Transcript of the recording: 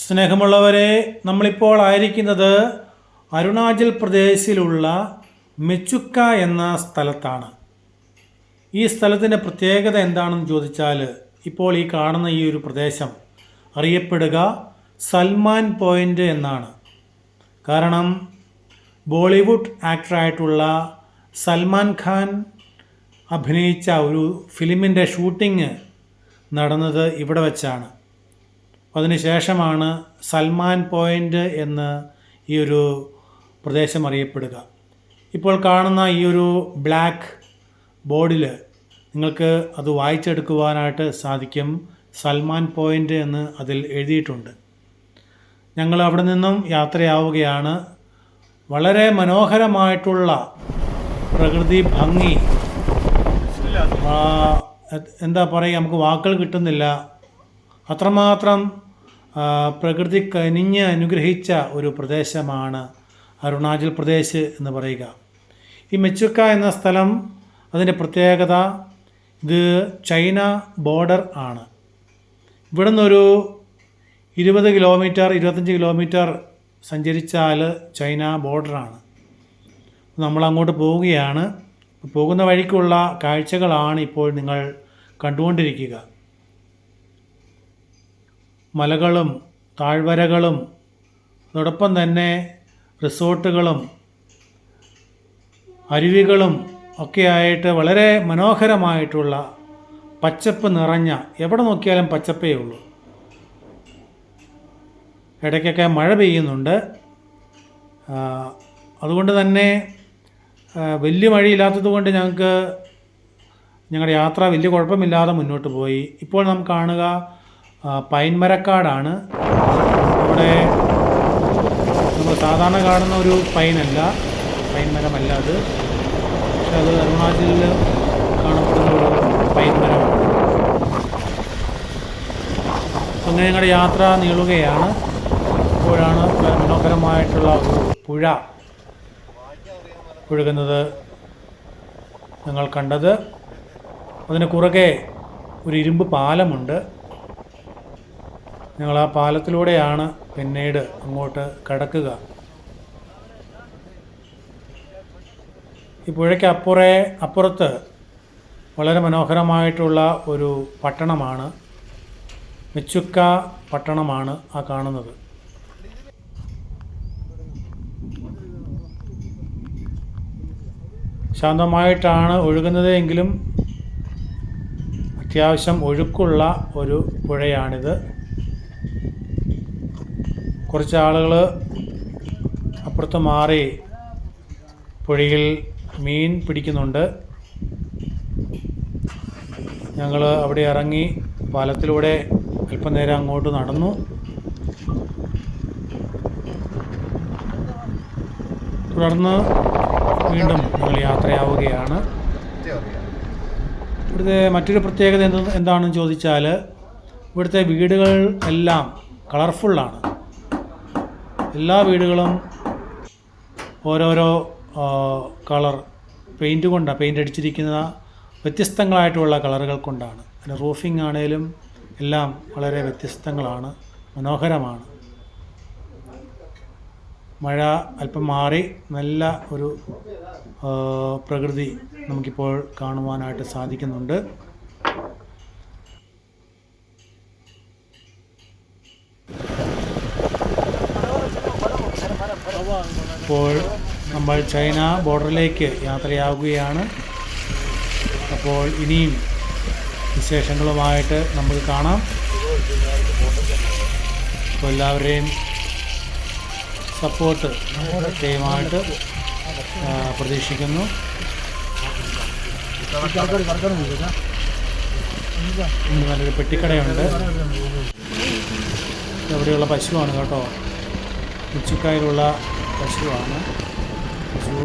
സ്നേഹമുള്ളവരെ നമ്മളിപ്പോൾ ആയിരിക്കുന്നത് അരുണാചൽ പ്രദേശിലുള്ള മെച്ചുക്ക എന്ന സ്ഥലത്താണ്. ഈ സ്ഥലത്തിന്റെ പ്രത്യേകത എന്താണെന്ന് ചോദിച്ചാൽ ഇപ്പോൾ ഈ കാണുന്ന ഈ ഒരു പ്രദേശം അറിയപ്പെടുക സൽമാൻ പോയിന്റ് എന്നാണ്. കാരണം ബോളിവുഡ് ആക്ടറായിട്ടുള്ള സൽമാൻ ഖാൻ അഭിനയിച്ച ഒരു ഫിലിമിന്റെ ഷൂട്ടിംഗ് നടന്നത് ഇവിടെ വെച്ചാണ്. അതിനുശേഷമാണ് സൽമാൻ പോയിന്റ് എന്ന് ഈ ഒരു പ്രദേശം അറിയപ്പെടുക. ഇപ്പോൾ കാണുന്ന ഈ ഒരു ബ്ലാക്ക് ബോർഡിൽ നിങ്ങൾക്ക് അത് വായിച്ചെടുക്കുവാനായിട്ട് സാധിക്കും. സൽമാൻ പോയിന്റ് എന്ന് അതിൽ എഴുതിയിട്ടുണ്ട്. ഞങ്ങൾ അവിടെ നിന്നും യാത്രയാവുകയാണ്. വളരെ മനോഹരമായിട്ടുള്ള പ്രകൃതി ഭംഗി. എന്താ പറയുക? നമുക്ക് വാക്കുകൾ കിട്ടുന്നില്ല. അത്രമാത്രം പ്രകൃതി കനിഞ്ഞ് അനുഗ്രഹിച്ച ഒരു പ്രദേശമാണ് അരുണാചൽ പ്രദേശ് എന്ന് പറയുക. ഈ മെച്ചുക്ക എന്ന സ്ഥലം അതിന്റെ പ്രത്യേകത ഇത് ചൈന ബോർഡർ ആണ്. ഇവിടെ നിന്നൊരു ഇരുപത് കിലോമീറ്റർ ഇരുപത്തഞ്ച് കിലോമീറ്റർ സഞ്ചരിച്ചാൽ ചൈന ബോർഡറാണ് നമ്മൾ അങ്ങോട്ട് പോവുകയാണ്. പോകുന്ന വഴിക്കുള്ള കാഴ്ചകളാണ് ഇപ്പോൾ നിങ്ങൾ കണ്ടുകൊണ്ടിരിക്കുക. മലകളും താഴ്വരകളും അതോടൊപ്പം തന്നെ റിസോർട്ടുകളും അരുവികളും ഒക്കെയായിട്ട് വളരെ മനോഹരമായിട്ടുള്ള പച്ചപ്പ് നിറഞ്ഞ എവിടെ നോക്കിയാലും പച്ചപ്പേ ഉള്ളൂ. ഇടയ്ക്കൊക്കെ മഴ പെയ്യുന്നുണ്ട്. അതുകൊണ്ട് തന്നെ വലിയ മഴയില്ലാത്തത് കൊണ്ട് ഞങ്ങൾക്ക് ഞങ്ങളുടെ യാത്ര വലിയ കുഴപ്പമില്ലാതെ മുന്നോട്ട് പോയി. ഇപ്പോൾ നാം കാണുക പൈൻമരക്കാടാണ്. അവിടെ നമ്മൾ സാധാരണ കാണുന്ന ഒരു പൈനല്ല. പൈൻമരമല്ല അത്. പക്ഷെ അത് അരുണാചലിൽ കാണപ്പെടുന്ന ഒരു പൈൻമരമാണ് അങ്ങനെ ഞങ്ങളുടെ യാത്ര നീളുകയാണ്. ഇപ്പോഴാണ് വളരെ മനോഹരമായിട്ടുള്ള ഒരു പുഴ ഒഴുകുന്നത് ഞങ്ങൾ കണ്ടത്. അതിന് കുറുകെ ഒരു ഇരുമ്പ് പാലമുണ്ട്. ഞങ്ങൾ ആ പാലത്തിലൂടെയാണ് പിന്നീട് അങ്ങോട്ട് കടക്കുക. ഈ പുഴയ്ക്ക് അപ്പുറേ അപ്പുറത്ത് വളരെ മനോഹരമായിട്ടുള്ള ഒരു പട്ടണമാണ്. മെച്ചുക്ക പട്ടണമാണ് ആ കാണുന്നത്. ശാന്തമായിട്ടാണ് ഒഴുകുന്നത് എങ്കിലും അത്യാവശ്യം ഒഴുക്കുള്ള ഒരു പുഴയാണിത്. കുറച്ച് ആളുകൾ അപ്പുറത്ത് മാറി പുഴയിൽ മീൻ പിടിക്കുന്നുണ്ട്. ഞങ്ങൾ അവിടെ ഇറങ്ങി പാലത്തിലൂടെ അല്പനേരം അങ്ങോട്ട് നടന്നു. തുടർന്ന് വീണ്ടും ഞങ്ങൾ യാത്രയാവുകയാണ്. ഇവിടുത്തെ മറ്റൊരു പ്രത്യേകത എന്ത് എന്താണെന്ന് ചോദിച്ചാൽ ഇവിടുത്തെ വീടുകൾ എല്ലാം കളർഫുള്ളാണ് എല്ലാ വീടുകളും ഓരോരോ കളർ പെയിന്റ് കൊണ്ടാണ് പെയിന്റ് അടിച്ചിരിക്കുന്ന വ്യത്യസ്തങ്ങളായിട്ടുള്ള കളറുകൾ കൊണ്ടാണ്. പിന്നെ റൂഫിംഗ് ആണേലും എല്ലാം വളരെ വ്യത്യസ്തങ്ങളാണ് മനോഹരമാണ്. മഴ അല്പം മാറി നല്ല ഒരു പ്രകൃതി നമുക്കിപ്പോൾ കാണുവാനായിട്ട് സാധിക്കുന്നുണ്ട്. ഇപ്പോൾ നമ്മൾ ചൈന ബോർഡറിലേക്ക് യാത്രയാവുകയാണ്. അപ്പോൾ ഇനിയും വിശേഷങ്ങളുമായിട്ട് നമുക്ക് കാണാം. അപ്പോൾ എല്ലാവരെയും സപ്പോർട്ട് ചെയ്യുമായിട്ട് ആ, പ്രതീക്ഷിക്കുന്നു. നല്ലൊരു പെട്ടിക്കടയുണ്ട്. ഇവിടെയുള്ള പശുവാണ് കേട്ടോ. ഉച്ചക്കായിലുള്ള പശുവാണ്